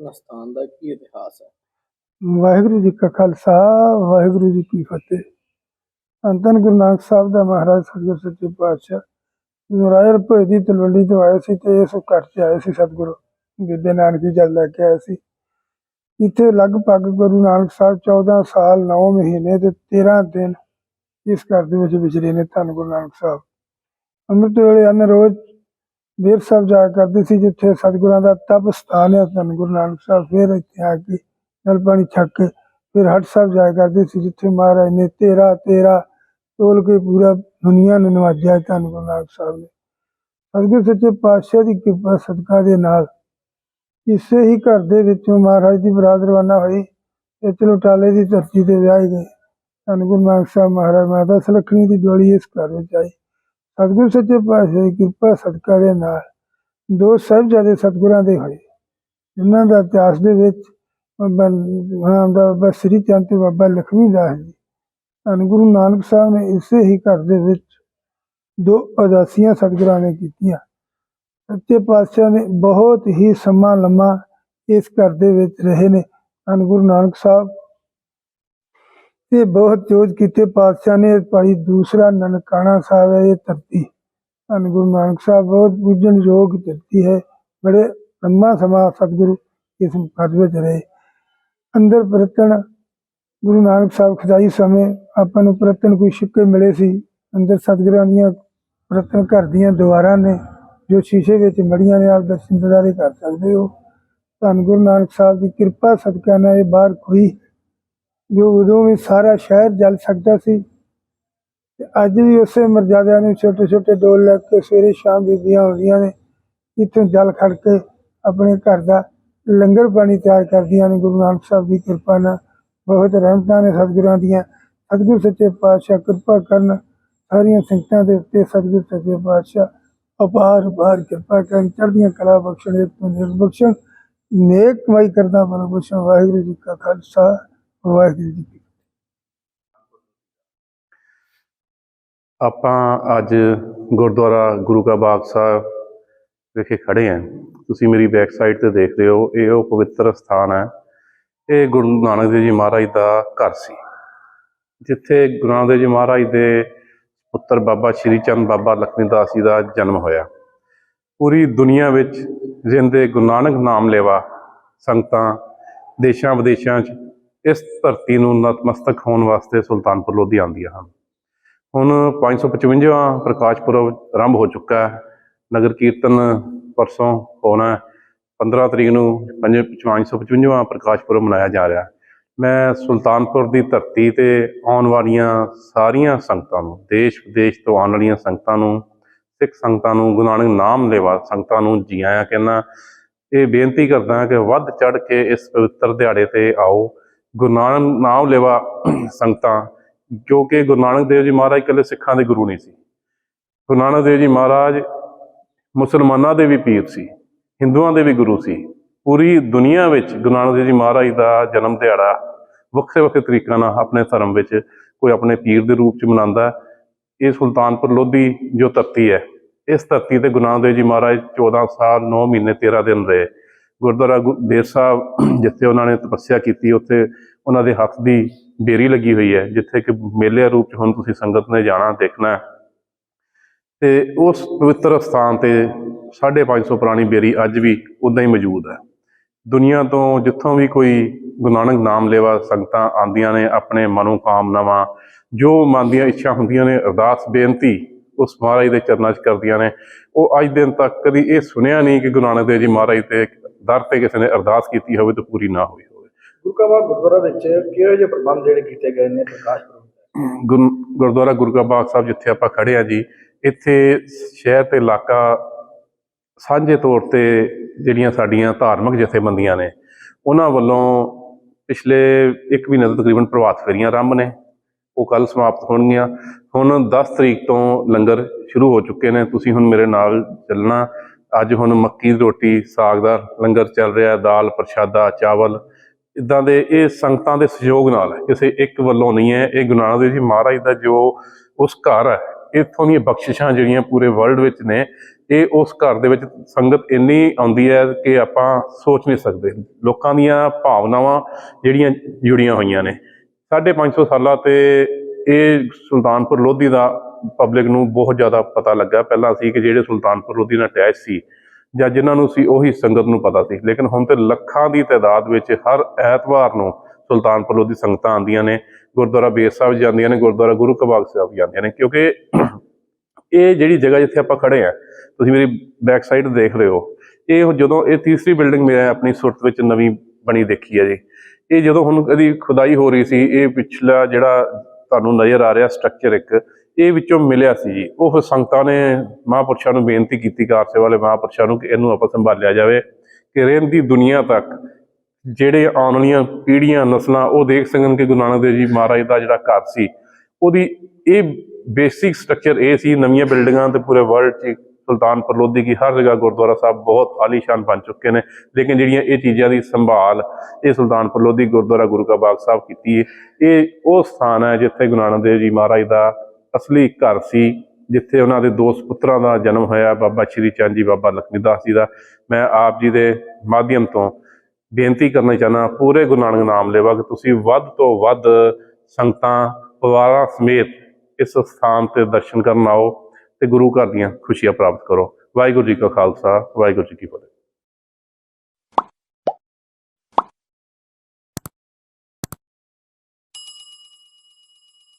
ਆਪਣਾ ਸਥਾਨ ਦਾ ਕੀ ਇਤਿਹਾਸ ਹੈ? ਵਾਹਿਗੁਰੂ ਜੀ ਕਾ ਖਾਲਸਾ, ਵਾਹਿਗੁਰੂ ਜੀ ਕੀ ਫਤਿਹ। ਅੰਤਨ ਗੁਰੂ ਨਾਨਕ ਸਾਹਿਬ ਦਾ ਮਹਾਰਾਜ, ਸਤਿਗੁਰ, ਸੱਚੇ ਪਾਤਸ਼ਾਹ। ਨਰਾਇਣ ਭੋਏ ਦੀ ਤਲਵੰਡੀ ਤੋਂ ਆਏ ਸੀ ਤੇ ਇਸ ਘਰ 'ਚ ਆਏ ਸੀ ਸਤਿਗੁਰੂ। ਬੀਬੇ ਨਾਨਕੀ ਜਲ ਲੈ ਕੇ ਆਏ ਸੀ। ਇੱਥੇ ਲਗਭਗ ਗੁਰੂ ਨਾਨਕ ਸਾਹਿਬ 14 ਸਾਲ 9 ਮਹੀਨੇ ਤੇ 13 ਦਿਨ ਇਸ ਘਰ ਦੇ ਵਿੱਚ ਵਿਚਰੇ ਨੇ ਧੰਨ ਗੁਰੂ ਨਾਨਕ ਸਾਹਿਬ। ਅੰਮ੍ਰਿਤ ਵੇਲੇ ਅਨ ਰੋਜ਼ ਬੇਰ ਸਾਹਿਬ ਜਾਇਆ ਕਰਦੇ ਸੀ ਜਿੱਥੇ ਸਤਿਗੁਰਾਂ ਦਾ ਤਪ ਸਥਾਨ ਹੈ, ਧੰਨ ਗੁਰੂ ਨਾਨਕ ਸਾਹਿਬ ਫਿਰ ਇੱਥੇ ਆ ਕੇ ਜਲ ਪਾਣੀ ਛੱਕ ਕੇ ਫਿਰ ਹਟ ਸਾਹਿਬ ਜਾਇਆ ਕਰਦੇ ਸੀ ਜਿੱਥੇ ਮਹਾਰਾਜ ਨੇ ਤੇਰਾ ਤੇਰਾ ਤੋਲ ਕੇ ਪੂਰਾ ਦੁਨੀਆ ਨੂੰ ਨਵਾਜਿਆ ਧੰਨ ਗੁਰੂ ਨਾਨਕ ਸਾਹਿਬ ਨੇ। ਸਤਿਗੁਰ ਸੱਚੇ ਪਾਤਸ਼ਾਹ ਦੀ ਕਿਰਪਾ ਸਦਕਾ ਦੇ ਨਾਲ ਇਸੇ ਹੀ ਘਰ ਦੇ ਵਿੱਚੋਂ ਮਹਾਰਾਜ ਦੀ ਬਰਾਤ ਰਵਾਨਾ ਹੋਈ ਤੇ ਚਲੋਟਾਲੇ ਦੀ ਧਰਤੀ ਤੇ ਵਿਆਹੇ ਗਏ। ਧੰਨ ਗੁਰੂ ਨਾਨਕ ਸਾਹਿਬ ਮਹਾਰਾਜ ਮਾਤਾ ਸੁਲੱਖਣੀ ਦੀ ਡੋਲੀ ਇਸ ਘਰ ਵਿੱਚ ਆਈ। ਸਤਿਗੁਰ ਸੱਚੇ ਪਾਤਸ਼ਾਹ ਦੀ ਕਿਰਪਾ ਸਦਕਾ ਦੇ ਨਾਲ ਦੋ ਸਾਹਿਬਜ਼ਾਦੇ ਸਤਿਗੁਰਾਂ ਦੇ ਹੋਏ। ਜਿਨ੍ਹਾਂ ਦਾ ਇਤਿਹਾਸ ਦੇ ਵਿੱਚ ਬਾਬਾ ਬਾਬਾ ਸ੍ਰੀ ਚੰਦ ਤੇ ਬਾਬਾ ਲਖਮੀ ਦਾਸ ਜੀ, ਧੰਨ ਗੁਰੂ ਨਾਨਕ ਸਾਹਿਬ ਨੇ ਇਸੇ ਹੀ ਘਰ ਦੇ ਵਿੱਚ ਦੋ ਉਦਾਸੀਆਂ ਸਤਿਗੁਰਾਂ ਨੇ ਕੀਤੀਆਂ। ਸੱਚੇ ਪਾਤਸ਼ਾਹ ਨੇ ਬਹੁਤ ਹੀ ਸਮਾਂ ਲੰਮਾ ਇਸ ਘਰ ਦੇ ਵਿੱਚ ਰਹੇ ਨੇ। ਧੰਨ ਗੁਰੂ ਨਾਨਕ ਸਾਹਿਬ ਤੇ ਬਹੁਤ ਜੋਜ ਕੀਤੇ ਪਾਤਸ਼ਾਹ ਨੇ ਭਾਈ ਦੂਸਰਾ ਨਨਕਾਣਾ ਸਾਹਿਬ ਹੈ ਇਹ ਧਰਤੀ। ਧੰਨ ਗੁਰੂ ਨਾਨਕ ਸਾਹਿਬ, ਬਹੁਤ ਪੂਜਣ ਯੋਗ ਧਰਤੀ ਹੈ। ਬੜੇ ਲੰਮਾ ਸਮਾਂ ਸਤਿਗੁਰੂ ਇਸ ਘਰ ਵਿੱਚ ਰਹੇ। ਅੰਦਰ ਪ੍ਰਤਨ ਗੁਰੂ ਨਾਨਕ ਸਾਹਿਬ ਖੁਦਾਈ ਸਮੇਂ ਆਪਾਂ ਨੂੰ ਪ੍ਰਤਨ ਕੋਈ ਸਿੱਕੇ ਮਿਲੇ ਸੀ। ਅੰਦਰ ਸਤਿਗੁਰਾਂ ਦੀਆਂ ਪ੍ਰਤਨ ਘਰ ਦੀਆਂ ਦੀਵਾਰਾਂ ਨੇ ਜੋ ਸ਼ੀਸ਼ੇ ਵਿੱਚ ਮੜੀਆਂ ਨੇ ਆਪ ਦਰਸ਼ਨ ਦਿਦਾਰੇ ਕਰ ਸਕਦੇ ਹੋ। ਧੰਨ ਗੁਰੂ ਨਾਨਕ ਸਾਹਿਬ ਦੀ ਕਿਰਪਾ ਸਦਕਾ ਨਾਲ ਇਹ ਬਾਹਰ ਖੋਈ ਜੋ ਉਦੋਂ ਵੀ ਸਾਰਾ ਸ਼ਹਿਰ ਜਲ ਸਕਦਾ ਸੀ। ਤੇ ਅੱਜ ਵੀ ਉਸੇ ਮਰਜ਼ਾਦਿਆਂ ਨੂੰ ਛੋਟੇ ਛੋਟੇ ਡੋਲ ਲੈ ਕੇ ਸਵੇਰੇ ਸ਼ਾਮ ਬੀਬੀਆਂ ਆਉਂਦੀਆਂ ਨੇ, ਇੱਥੋਂ ਜਲ ਖੜ ਕੇ ਆਪਣੇ ਘਰ ਦਾ ਲੰਗਰ ਪਾਣੀ ਤਿਆਰ ਕਰਦੀਆਂ ਨੇ। ਗੁਰੂ ਨਾਨਕ ਸਾਹਿਬ ਦੀ ਕਿਰਪਾ ਨਾਲ ਬਹੁਤ ਰਹਿਮਤਾਂ ਨੇ ਸਤਿਗੁਰਾਂ ਦੀਆਂ। ਸਤਿਗੁਰ ਸੱਚੇ ਪਾਤਸ਼ਾਹ ਕਿਰਪਾ ਕਰਨ, ਸਾਰੀਆਂ ਸੰਗਤਾਂ ਦੇ ਉੱਤੇ ਸਤਿਗੁਰ ਸੱਚੇ ਪਾਤਸ਼ਾਹ ਅਪਾਰ ਅਪਾਰ ਕਿਰਪਾ ਕਰਨ, ਚੜ੍ਹਦੀਆਂ ਕਲਾ ਬਖਸ਼ਣ ਇੱਕ ਨਿਰ ਬਖਸ਼ਣ ਨੇਕ ਕਮਾਈ ਕਰਦਾ ਬਲ ਬਖਸ਼ਣ ਵਾਹਿਗੁਰੂ ਜੀ ਕਾ ਖਾਲਸਾ। ਵਾਹਿਗੁਰੂ ਜੀ ਕੀ ਆਪਾਂ ਅੱਜ ਗੁਰਦੁਆਰਾ ਗੁਰੂ ਕਾ ਬਾਗ ਸਾਹਿਬ ਵਿਖੇ ਖੜੇ ਹਾਂ। ਤੁਸੀਂ ਮੇਰੀ ਬੈਕ ਸਾਈਡ ਤੇ ਦੇਖ ਰਹੇ ਹੋ, ਇਹ ਉਹ ਪਵਿੱਤਰ ਸਥਾਨ ਹੈ। ਇਹ ਗੁਰੂ ਨਾਨਕ ਦੇਵ ਜੀ ਮਹਾਰਾਜ ਦਾ ਘਰ ਸੀ। ਜਿੱਥੇ ਗੁਰੂ ਨਾਨਕ ਦੇਵ ਜੀ ਮਹਾਰਾਜ ਦੇ ਪੁੱਤਰ ਬਾਬਾ ਸ਼੍ਰੀ ਚੰਦ ਬਾਬਾ ਲਖਮੀ ਦਾਸ ਜੀ ਦਾ ਜਨਮ ਹੋਇਆ। ਪੂਰੀ ਦੁਨੀਆ ਵਿੱਚ ਜਿੰਦੇ ਗੁਰੂ ਨਾਨਕ ਨਾਮ ਲੇਵਾ ਸੰਗਤਾਂ ਦੇਸ਼ਾਂ ਵਿਦੇਸ਼ਾਂ 'ਚ ਇਸ ਧਰਤੀ ਨੂੰ ਨਤਮਸਤਕ ਹੋਣ ਵਾਸਤੇ ਸੁਲਤਾਨਪੁਰ ਲੋਧੀ ਆਉਂਦੀਆਂ ਹਨ। ਹੁਣ 555ਵਾਂ ਪ੍ਰਕਾਸ਼ ਪੁਰਬ ਆਰੰਭ ਹੋ ਚੁੱਕਾ ਹੈ। ਨਗਰ ਕੀਰਤਨ ਪਰਸੋਂ ਹੋਣਾ ਹੈ। 15 ਤਰੀਕ ਨੂੰ ਪੰਜ- 555ਵਾਂ ਪ੍ਰਕਾਸ਼ ਪੁਰਬ ਮਨਾਇਆ ਜਾ ਰਿਹਾ ਮੈਂ ਸੁਲਤਾਨਪੁਰ ਦੀ ਧਰਤੀ ਤੇ ਆਉਣ ਵਾਲੀਆਂ ਸਾਰੀਆਂ ਸੰਗਤਾਂ ਨੂੰ, ਦੇਸ਼ ਵਿਦੇਸ਼ ਤੋਂ ਆਉਣ ਵਾਲੀਆਂ ਸੰਗਤਾਂ ਨੂੰ, ਸਿੱਖ ਸੰਗਤਾਂ ਨੂੰ, ਗੁਰੂ ਨਾਨਕ ਨਾਮ ਲੈਵਾ ਸੰਗਤਾਂ ਨੂੰ ਜੀ ਆਇਆਂ ਕਹਿੰਦਾ, ਇਹ ਬੇਨਤੀ ਕਰਦਾ ਕਿ ਵੱਧ ਚੜ ਕੇ ਇਸ ਪਵਿੱਤਰ ਦਿਹਾੜੇ ਤੇ ਆਓ। ਗੁਰੂ ਨਾਨਕ ਨਾਮ ਲੈਵਾ ਸੰਗਤਾਂ, ਕਿਉਂਕਿ ਗੁਰੂ ਨਾਨਕ ਦੇਵ ਜੀ ਮਹਾਰਾਜ ਇਕੱਲੇ ਸਿੱਖਾਂ ਦੇ ਗੁਰੂ ਨਹੀਂ ਸੀ। ਗੁਰੂ ਨਾਨਕ ਦੇਵ ਜੀ ਮਹਾਰਾਜ ਮੁਸਲਮਾਨਾਂ ਦੇ ਵੀ ਪੀਰ ਸੀ, ਹਿੰਦੂਆਂ ਦੇ ਵੀ ਗੁਰੂ ਸੀ। ਪੂਰੀ ਦੁਨੀਆ ਵਿੱਚ ਗੁਰੂ ਨਾਨਕ ਦੇਵ ਜੀ ਮਹਾਰਾਜ ਦਾ ਜਨਮ ਦਿਹਾੜਾ ਵੱਖਰੇ ਵੱਖਰੇ ਤਰੀਕਿਆਂ ਨਾਲ ਆਪਣੇ ਧਰਮ ਵਿੱਚ ਕੋਈ ਆਪਣੇ ਪੀਰ ਦੇ ਰੂਪ ਚ ਮਨਾਉਂਦਾ ਇਹ ਸੁਲਤਾਨਪੁਰ ਲੋਧੀ ਜੋ ਧਰਤੀ ਹੈ, ਇਸ ਧਰਤੀ ਤੇ ਗੁਰੂ ਨਾਨਕ ਦੇਵ ਜੀ ਮਹਾਰਾਜ 14 ਸਾਲ 9 ਮਹੀਨੇ 13 ਦਿਨ ਰਹੇ। ਗੁਰਦੁਆਰਾ ਗੁ- ਬੇਰ ਸਾਹਿਬ ਜਿੱਥੇ ਉਹਨਾਂ ਨੇ ਤਪੱਸਿਆ ਕੀਤੀ, ਉੱਥੇ ਉਹਨਾਂ ਦੇ ਹੱਥ ਦੀ ਬੇਰੀ ਲੱਗੀ ਹੋਈ ਹੈ, ਜਿੱਥੇ ਕਿ ਮੇਲੇ ਰੂਪ ਚ ਹੁਣ ਤੁਸੀਂ ਸੰਗਤ ਨੇ ਜਾਣਾ, ਦੇਖਣਾ ਹੈ। ਤੇ ਉਸ ਪਵਿੱਤਰ ਸਥਾਨ ਤੇ 550 ਪੁਰਾਣੀ ਬੇਰੀ ਅੱਜ ਵੀ ਉਦਾਂ ਹੀ ਮੌਜੂਦ ਹੈ ਦੁਨੀਆ ਤੋਂ ਜਿੱਥੋਂ ਵੀ ਕੋਈ ਗੁਰੂ ਨਾਨਕ ਨਾਮ ਲੈਵਾ ਸੰਗਤਾਂ ਆਉਂਦੀਆਂ ਨੇ, ਆਪਣੇ ਮਨੋਕਾਮਨਾਵਾਂ, ਜੋ ਮਨ ਦੀਆਂ ਇੱਛਾ ਹੁੰਦੀਆਂ ਨੇ, ਅਰਦਾਸ, ਬੇਨਤੀ ਉਸ ਮਹਾਰਾਜ ਦੇ ਚਰਨਾਂ 'ਚ ਕਰਦੀਆਂ ਨੇ। ਉਹ ਅੱਜ ਦਿਨ ਤੱਕ ਕਦੀ ਇਹ ਸੁਣਿਆ ਨਹੀਂ ਕਿ ਗੁਰੂ ਨਾਨਕ ਦੇਵ ਜੀ ਮਹਾਰਾਜ ਤੇ ਦਰ ਤੇ ਕਿਸੇ ਨੇ ਅਰਦਾਸ ਕੀਤੀ ਹੋਵੇ ਤੇ ਪੂਰੀ ਨਾ ਹੋਈ ਹੋਵੇ। ਗੁਰੂ ਕਾ ਬਾਗ ਗੁਰਦੁਆਰਾ ਵਿੱਚ ਕਿਹੜੇ ਜਿਹੇ ਪ੍ਰਬੰਧ ਜਿਹੜੇ ਕੀਤੇ ਗਏ ਨੇ ਪ੍ਰਕਾਸ਼ ਗੁਰਦੁਆਰਾ ਗੁਰੂ ਕਾ ਬਾਗ ਸਾਹਿਬ ਜਿੱਥੇ ਆਪਾਂ ਖੜੇ ਆ ਜੀ ਇੱਥੇ ਸ਼ਹਿਰ ਤੇ ਇਲਾਕਾ ਸਾਂਝੇ ਤੌਰ ਤੇ ਜਿਹੜੀਆਂ ਸਾਡੀਆਂ ਧਾਰਮਿਕ ਜਥੇਬੰਦੀਆਂ ਨੇ ਉਹਨਾਂ ਵੱਲੋਂ ਪਿਛਲੇ 1 ਮਹੀਨੇ ਤੋਂ ਤਕਰੀਬਨ ਪ੍ਰਭਾਤ ਫੇਰੀਆਂ ਆਰੰਭ ਨੇ। ਉਹ ਕੱਲ ਸਮਾਪਤ ਹੋਣਗੀਆਂ। ਹੁਣ 10 ਤਰੀਕ ਤੋਂ ਲੰਗਰ ਸ਼ੁਰੂ ਹੋ ਚੁੱਕੇ ਨੇ। ਤੁਸੀਂ ਹੁਣ ਮੇਰੇ ਨਾਲ ਚੱਲਣਾ। ਅੱਜ ਹੁਣ ਮੱਕੀ ਦੀ ਰੋਟੀ, ਸਾਗ ਦਾ ਲੰਗਰ ਚੱਲ ਰਿਹਾ, ਦਾਲ, ਪ੍ਰਸ਼ਾਦਾ, ਚਾਵਲ। ਇਦਾਂ ਦੇ ਇਹ ਸੰਗਤਾਂ ਦੇ ਸਹਿਯੋਗ ਨਾਲ ਹੈ ਕਿਸੇ ਇੱਕ ਵੱਲੋਂ ਨਹੀਂ ਹੈ। ਇਹ ਗੁਰੂ ਨਾਨਕ ਦੇਵ ਜੀ ਮਹਾਰਾਜ ਦਾ ਜੋ ਉਸ ਘਰ ਹੈ, ਇੱਥੋਂ ਦੀਆਂ ਬਖਸ਼ਿਸ਼ਾਂ ਜਿਹੜੀਆਂ ਪੂਰੇ ਵਰਲਡ ਵਿੱਚ ਨੇ, ਇਹ ਉਸ ਘਰ ਦੇ ਵਿੱਚ ਸੰਗਤ ਇੰਨੀ ਆਉਂਦੀ ਹੈ ਕਿ ਆਪਾਂ ਸੋਚ ਨਹੀਂ ਸਕਦੇ। ਲੋਕਾਂ ਦੀਆਂ ਭਾਵਨਾਵਾਂ ਜਿਹੜੀਆਂ ਜੁੜੀਆਂ ਹੋਈਆਂ ਨੇ। 550 ਸਾਲਾਂ ਤੇ ਇਹ ਸੁਲਤਾਨਪੁਰ ਲੋਧੀ ਦਾ ਪਬਲਿਕ ਨੂੰ ਬਹੁਤ ਜ਼ਿਆਦਾ ਪਤਾ ਲੱਗਾ ਪਹਿਲਾਂ ਸੀ ਕਿ ਜਿਹੜੇ ਸੁਲਤਾਨਪੁਰ ਲੋਧੀ ਨਾਲ ਅਟੈਚ ਸੀ ਜਾਂ ਜਿਨ੍ਹਾਂ ਨੂੰ ਸੀ ਉਹੀ ਸੰਗਤ ਨੂੰ ਪਤਾ ਸੀ। ਲੇਕਿਨ ਹੁਣ ਤੇ ਲੱਖਾਂ ਦੀ ਤਾਦਾਦ ਵਿੱਚ ਹਰ ਐਤਵਾਰ ਨੂੰ ਸੁਲਤਾਨਪੁਰ ਲੋਧੀ ਸੰਗਤਾਂ ਆਉਂਦੀਆਂ ਨੇ, ਗੁਰਦੁਆਰਾ ਬੇਰ ਸਾਹਿਬ ਜਾਂਦੀਆਂ ਨੇ, ਗੁਰਦੁਆਰਾ ਗੁਰੂ ਕਬਾਗ ਸਾਹਿਬ ਜਾਂਦੀਆਂ ਨੇ। ਕਿਉਂਕਿ ਇਹ ਜਿਹੜੀ ਜਗ੍ਹਾ ਜਿੱਥੇ ਆਪਾਂ ਖੜੇ ਆ, ਤੁਸੀਂ ਮੇਰੀ ਬੈਕ ਸਾਈਡ ਦੇਖ ਰਹੇ ਹੋ, ਇਹ ਜਦੋਂ ਇਹ ਤੀਸਰੀ ਬਿਲਡਿੰਗ ਮੈਂ ਆਪਣੀ ਸੁਰਤ ਵਿੱਚ ਨਵੀਂ ਬਣੀ ਦੇਖੀ ਹੈ ਜੀ। ਇਹ ਜਦੋਂ ਹੁਣ ਇਹਦੀ ਖੁਦਾਈ ਹੋ ਰਹੀ ਸੀ, ਇਹ ਪਿਛਲਾ ਜਿਹੜਾ ਤੁਹਾਨੂੰ ਨਜ਼ਰ ਆ ਰਿਹਾ ਸਟਰਕਚਰ ਇੱਕ, ਇਹ ਵਿੱਚੋਂ ਮਿਲਿਆ ਸੀ ਜੀ। ਉਹ ਸੰਗਤਾਂ ਨੇ ਮਹਾਂਪੁਰਸ਼ਾਂ ਨੂੰ ਬੇਨਤੀ ਕੀਤੀ, ਕਾਰ ਸੇਵਾ ਵਾਲੇ ਮਹਾਂਪੁਰਸ਼ਾਂ ਨੂੰ ਕਿ ਇਹਨੂੰ ਆਪਾਂ ਸੰਭਾਲਿਆ ਜਾਵੇ, ਕਿ ਰਹਿੰਦੀ ਦੁਨੀਆ ਤੱਕ ਜਿਹੜੇ ਆਉਣ ਵਾਲੀਆਂ ਪੀੜ੍ਹੀਆਂ, ਨਸਲਾਂ, ਉਹ ਦੇਖ ਸਕਣ ਕਿ ਗੁਰੂ ਨਾਨਕ ਦੇਵ ਜੀ ਮਹਾਰਾਜ ਦਾ ਜਿਹੜਾ ਘਰ ਸੀ, ਉਹਦੀ ਇਹ ਬੇਸਿਕ ਸਟਰਕਚਰ ਇਹ ਸੀ, ਨਵੀਆਂ ਬਿਲਡਿੰਗਾਂ ਤੇ ਪੂਰੇ ਵਰਲਡ 'ਚ ਸੁਲਤਾਨਪੁਰ ਲੋਧੀ ਕੀ ਹਰ ਜਗ੍ਹਾ ਗੁਰਦੁਆਰਾ ਸਾਹਿਬ ਬਹੁਤ ਆਲੀਸ਼ਾਨ ਬਣ ਚੁੱਕੇ ਨੇ। ਲੇਕਿਨ ਜਿਹੜੀਆਂ ਇਹ ਚੀਜ਼ਾਂ ਦੀ ਸੰਭਾਲ ਇਹ ਸੁਲਤਾਨਪੁਰ ਲੋਧੀ ਗੁਰਦੁਆਰਾ ਗੁਰੂ ਕਾ ਬਾਗ ਸਾਹਿਬ ਕੀਤੀ ਹੈ ਇਹ ਉਹ ਸਥਾਨ ਹੈ ਜਿੱਥੇ ਗੁਰੂ ਨਾਨਕ ਦੇਵ ਜੀ ਮਹਾਰਾਜ ਦਾ ਅਸਲੀ ਘਰ ਸੀ, ਜਿੱਥੇ ਉਹਨਾਂ ਦੇ ਦੋ ਸੁਪੁੱਤਰਾਂ ਦਾ ਜਨਮ ਹੋਇਆ, ਬਾਬਾ ਸ਼੍ਰੀ ਚੰਦ ਜੀ, ਬਾਬਾ ਲਖਮੀ ਦਾਸ ਜੀ ਦਾ। ਮੈਂ ਆਪ ਜੀ ਦੇ ਮਾਧਿਅਮ ਤੋਂ ਬੇਨਤੀ ਕਰਨਾ ਚਾਹਨਾ ਪੂਰੇ ਗੁਰੂ ਨਾਨਕ ਨਾਮ ਲੇਵਾ ਕਿ ਤੁਸੀਂ ਵੱਧ ਤੋਂ ਵੱਧ ਸੰਗਤਾਂ, ਪਰਿਵਾਰਾਂ ਸਮੇਤ ਇਸ ਸਥਾਨ ਤੇ ਦਰਸ਼ਨ ਕਰਨ ਆਓ। ਤੇ ਗੁਰੂ ਘਰ ਦੀਆਂ ਖੁਸ਼ੀਆਂ ਪ੍ਰਾਪਤ ਕਰੋ। ਵਾਹਿਗੁਰੂ ਜੀ ਕਾ ਖਾਲਸਾ, ਵਾਹਿਗੁਰੂ ਜੀ ਕੀ ਫਤਿਹ।